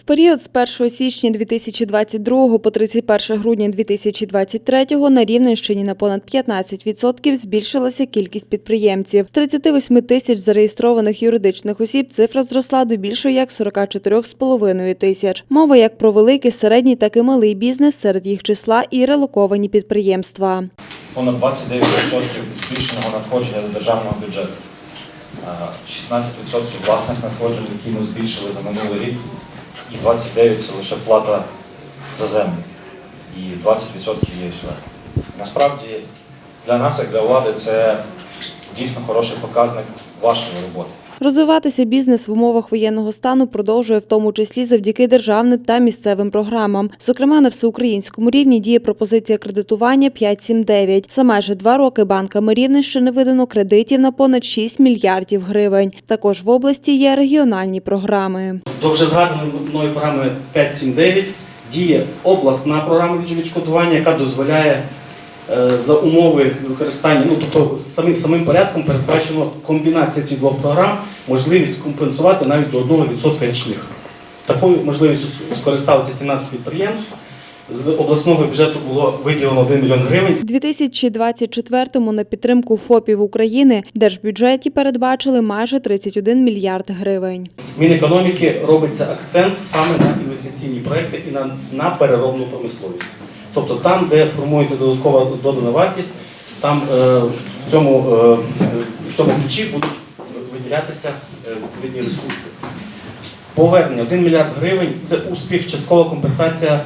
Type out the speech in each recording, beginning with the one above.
В період з 1 січня 2022 по 31 грудня 2023 на Рівненщині на понад 15% збільшилася кількість підприємців. З 38 тисяч зареєстрованих юридичних осіб цифра зросла до більше як 44,5 тисяч. Мова як про великий, середній, так і малий бізнес серед їх числа і релоковані підприємства. понад 29% збільшеного надходження до державного бюджету. Е, 16% власних надходжень, які ми збільшили за минулий рік, і 29% це лише плата за землю, і 20% ЄСВ. Насправді для нас, як для влади, це дійсно хороший показник вашої роботи. Розвиватися бізнес в умовах воєнного стану продовжує в тому числі завдяки державним та місцевим програмам. Зокрема, на всеукраїнському рівні діє пропозиція кредитування 5.7.9. За майже два роки банками Рівненщини видано кредитів на понад 6 мільярдів гривень. Також в області є регіональні програми. До вже згаданої програми 579 діє обласна програма відшкодування, яка дозволяє за умови використання, ну тобто самим самим порядком передбачено комбінація цих двох програм, можливість компенсувати навіть до 1% річних. Такою можливістю скористалися 17 підприємств. З обласного бюджету було виділено 1 мільйон гривень. У 2024-му на підтримку ФОПів України в держбюджеті передбачили майже 31 мільярд гривень. Мінекономіки робиться акцент саме на інвестиційні проекти і на, на переробну промисловість. Тобто там, де формується додаткова додана вартість, там е, в цьому, е, в цьому ключі будуть виділятися е, відповідні ресурси. Повернення 1 мільярд гривень це успіх, часткова компенсація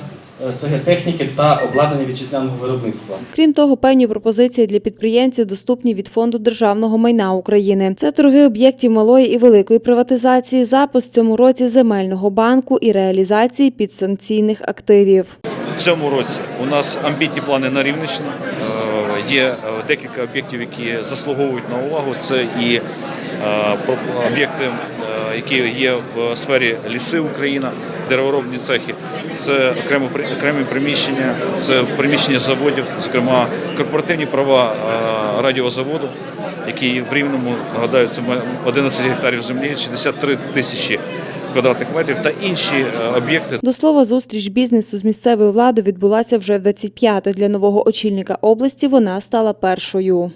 техніки та обладнання вітчизняного виробництва. Крім того, певні пропозиції для підприємців доступні від фонду державного майна України. Це торги об'єктів малої і великої приватизації, запуск в цьому році земельного банку і реалізації підсанкційних активів. Цьому році у нас амбітні плани на Рівненщину. Е, Є е, декілька об'єктів, які заслуговують на увагу. Це і е, об'єкти, які є в сфері ліси Україна, дереворобні цехи. Це окремі приміщення, це приміщення заводів, зокрема корпоративні права радіозаводу, який в Рівному нагадаю, це 11 гектарів землі, 63 тисячі квадратних метрів та інші е, об'єкти До слова, зустріч бізнесу з місцевою владою відбулася вже в 25-те. Для нового очільника області вона стала першою.